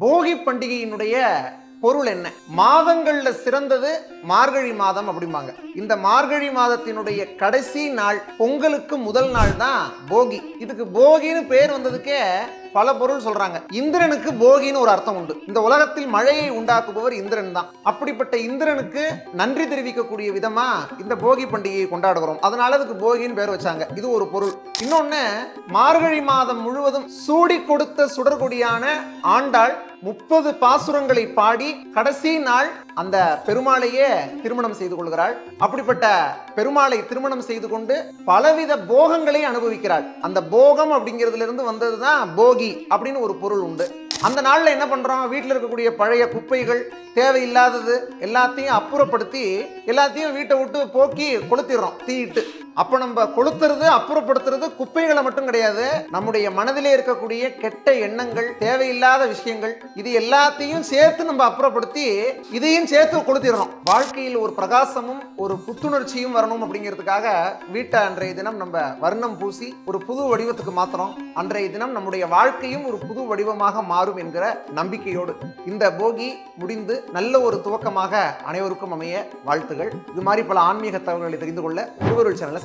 போகி பண்டிகையினுடைய பொருள் என்ன? மாதங்கள்ல சிறந்தது மார்கழி மாதம் அப்படிம்பாங்க. இந்த மார்கழி மாதத்தினுடைய கடைசி நாள் பொங்கலுக்கு முதல் நாள் தான் போகி. இதுக்கு போகின்னு பேர் வந்ததுக்கே பல பொருள் சொல்றாங்க. இந்திரனுக்கு போகின்னு ஒரு அர்த்தம் உண்டு. இந்த உலகத்தில் மழையை உண்டாக்குபவர் இந்திரன் தான். அப்படிப்பட்ட இந்திரனுக்கு நன்றி தெரிவிக்கக்கூடிய விதமா இந்த போகி பண்டிகையை கொண்டாடுகிறோம். அதனால அதுக்கு போகின்னு பேர் வச்சாங்க. இது ஒரு பொருள். இன்னொன்னு மார்கழி மாதம் முழுவதும் சூடி கொடுத்த சுடர்கொடியான ஆண்டாள் முப்பது பாசுரங்களை பாடி கடைசி நாள் அந்த பெருமாளையே திருமணம் செய்து கொள்கிறாள். அப்படிப்பட்ட பெருமாளை திருமணம் செய்து கொண்டு பலவித போகங்களை அனுபவிக்கிறாள். அந்த போகம் அப்படிங்கிறதுல இருந்து வந்ததுதான் போகி அப்படின்னு ஒரு பொருள் உண்டு. அந்த நாளில் என்ன பண்றோம்? வீட்டில் இருக்கக்கூடிய பழைய குப்பைகள் தேவையில்லாதது எல்லாத்தையும் அப்புறப்படுத்தி எல்லாத்தையும் வீட்டை விட்டு போக்கி கொளுத்திடுறோம். தீயிட்டு. அப்ப நம்ம கொளுத்துறது அப்புறப்படுத்துறது குப்பைகளை மட்டும் கிடையாது. நம்முடைய மனதிலே இருக்கக்கூடிய கெட்ட எண்ணங்கள் தேவையில்லாத விஷயங்கள் இது எல்லாத்தையும் சேர்த்து நம்ம அப்புறப்படுத்தி இதையும் சேர்த்து கொளுத்திடுறோம் வாழ்க்கையில் ஒரு பிரகாசமும் ஒரு புத்துணர்ச்சியும் வரணும் அப்படிங்கிறதுக்காக வீட்டை அன்றைய தினம் நம்ம வர்ணம் பூசி ஒரு புது வடிவத்துக்கு மாத்திரம் அன்றைய தினம் நம்முடைய வாழ்க்கையும் ஒரு புது வடிவமாக மாறும் என்கிற நம்பிக்கையோடு இந்த போகி முடிந்து நல்ல ஒரு துவக்கமாக அனைவருக்கும் அமைய வாழ்த்துகள். இது மாதிரி பல ஆன்மீக தகவல்களை தெரிந்து கொள்ள திருவருள் சேனலை